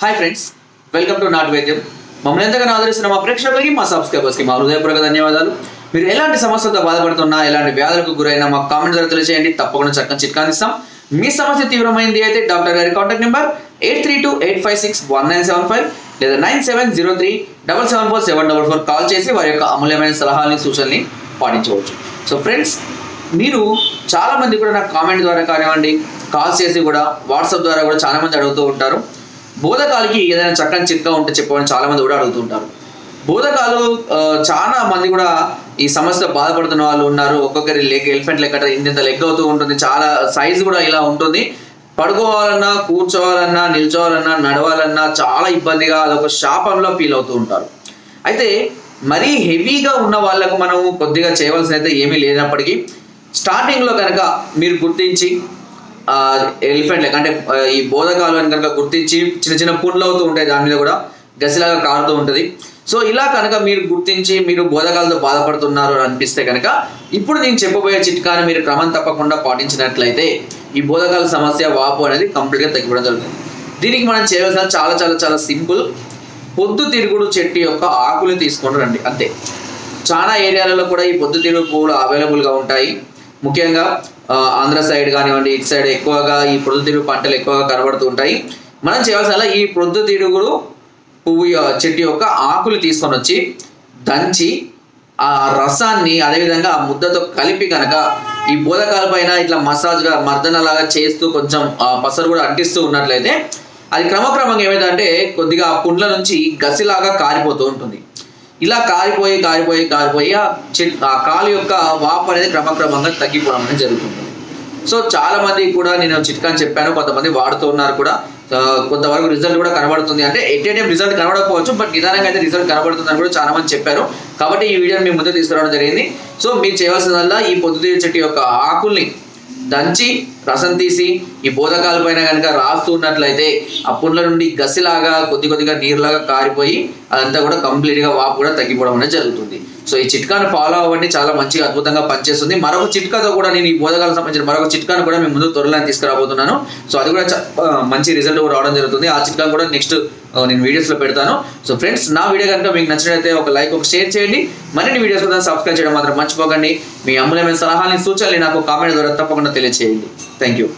Hi friends welcome to నాట్ వైద్యం మమ్మల్ని ఎంతగానో ఆదరిస్తున్న మా ప్రేక్షకులకి మా సబ్స్క్రైబర్స్కి మా హృదయపూర్వక ధన్యవాదాలు. మీరు ఎలాంటి సమస్యలతో బాధపడుతున్నా ఎలాంటి వ్యాధులకు గురైనా మా కామెంట్ ద్వారా తెలియజేయండి తప్పకుండా చక్కని చిట్కాని ఇస్తాం. మీ సమస్య తీవ్రమైంది అయితే డాక్టర్ గారి contact number eight three two eight five six one nine seven five లేదా nine seven zero three double seven four seven double four call చేసి వారి యొక్క అమూల్యమైన సలహాలని సూచనల్ని పాటించవచ్చు. సో ఫ్రెండ్స్ మీరు చాలామంది కూడా నాకు కామెంట్ ద్వారా కానివ్వండి కాల్స్ చేసి కూడా వాట్సాప్ ద్వారా కూడా చాలా మంది అడుగుతూ ఉంటారు. బోధకాలకి ఏదైనా చక్కని చిట్కా ఉంటే చెప్పమని చాలా మంది కూడా అడుగుతుంటారు బోధకాలు చాలా మంది కూడా ఈ సమస్యతో బాధపడుతున్న వాళ్ళు ఉన్నారు. ఒక్కొక్కరి లెగ్ ఎలిఫెంట్ లెక్క ఇంత లెగ్ అవుతూ ఉంటుంది. చాలా సైజ్ కూడా ఇలా ఉంటుంది. పడుకోవాలన్నా కూర్చోవాలన్నా నిల్చోవాలన్నా నడవాలన్నా చాలా ఇబ్బందిగా అదొక శాపంలో ఫీల్ అవుతూ ఉంటారు. అయితే మరీ హెవీగా ఉన్న వాళ్ళకు మనం కొద్దిగా చేయవలసిన అయితే ఏమీ లేనప్పటికీ స్టార్టింగ్లో కనుక మీరు గుర్తించి ఎలిఫెంట్ లెక్క అంటే ఈ బోధకాలు అని కనుక గుర్తించి చిన్న చిన్న పుండ్లు అవుతూ ఉంటాయి దాని మీద కూడా గసిలాగా కారుతూ ఉంటుంది. సో ఇలా కనుక మీరు గుర్తించి మీరు బోధకాలతో బాధపడుతున్నారు అని అనిపిస్తే కనుక ఇప్పుడు నేను చెప్పబోయే చిట్కాని మీరు క్రమం తప్పకుండా పాటించినట్లయితే ఈ బోధకాల సమస్య వాపు అనేది కంప్లీట్గా తగ్గిపోవడం జరుగుతుంది. దీనికి మనం చేయవలసిన చాలా చాలా చాలా సింపుల్ పొద్దు తిరుగుడు చెట్టు యొక్క ఆకులు తీసుకొని రండి అంతే. చాలా ఏరియాలలో కూడా ఈ పొద్దుతిరుగుడు పువ్వులు అవైలబుల్గా ఉంటాయి. ముఖ్యంగా ఆంధ్ర సైడ్ కానివ్వండి ఇటు సైడ్ ఎక్కువగా ఈ పొద్దుతిరుగుడు పంటలు ఎక్కువగా కనబడుతూ ఉంటాయి. మనం చేయాల్సిన ఈ పొద్దుతిరుగుడు పువ్వు చెట్టు యొక్క ఆకులు తీసుకొని వచ్చి దంచి ఆ రసాన్ని అదేవిధంగా ఆ ముద్దతో కలిపి కనుక ఈ బోధకాల పైన ఇట్లా మసాజ్గా మర్దనలాగా చేస్తూ కొంచెం పసరు కూడా అంటిస్తూ ఉన్నట్లయితే అది క్రమక్రమంగా ఏమైందంటే కొద్దిగా ఆ పుండ్ల నుంచి గసిలాగా కారిపోతూ ఉంటుంది. ఇలా కారిపోయి కారిపోయి కారిపోయి ఆ చెట్ ఆ కాలు యొక్క వాపు అనేది క్రమక్రమంగా తగ్గిపోవడం అనేది జరుగుతుంది. సో చాలా మంది కూడా నేను చిట్కాని చెప్పాను కొంతమంది వాడుతూ ఉన్నారు కూడా. కొంతవరకు రిజల్ట్ కూడా కనబడుతుంది. అంటే ఎట్ ఏ టైం రిజల్ట్ కనబడకపోవచ్చు బట్ నిదానంగా అయితే రిజల్ట్ కనబడుతుందని కూడా చాలా మంది చెప్పారు. కాబట్టి ఈ వీడియోని మీ ముందు తీసుకురావడం జరిగింది. సో మీరు చేయవలసిందల్లా ఈ పొద్దుతీరు చెట్టు యొక్క ఆకుల్ని దంచి రసం తీసి ఈ బోధకాల పైన కనుక రాస్తూ ఉన్నట్లయితే ఆ పుండ్ల నుండి గసిలాగా కొద్ది కొద్దిగా నీరులాగా కారిపోయి అదంతా కూడా కంప్లీట్గా వాపు కూడా తగ్గిపోవడం అనేది జరుగుతుంది. సో ఈ చిట్కాను ఫాలో అవ్వండి. చాలా మంచిగా అద్భుతంగా పనిచేస్తుంది. మరొక చిట్కాతో కూడా నేను ఈ బోధకాలకు సంబంధించిన మరొక చిట్కాను కూడా మీ ముందు త్వరలో తీసుకురాబోతున్నాను. సో అది కూడా చ- మంచి రిజల్ట్ కూడా రావడం జరుగుతుంది. ఆ చిట్కాను కూడా నెక్స్ట్ నేను వీడియోస్లో పెడతాను. సో ఫ్రెండ్స్ నా వీడియో కనుక మీకు నచ్చినట్లయితే ఒక లైక్ ఒక షేర్ చేయండి. మరిన్ని వీడియోస్ కూడా సబ్స్క్రైబ్ చేయడం మాత్రం మర్చిపోకండి. మీ అమూల్యమైన సలహాలని సూచనలు నాకు కామెంట్ ద్వారా తప్పకుండా తెలియజేయండి థ్యాంక్ యూ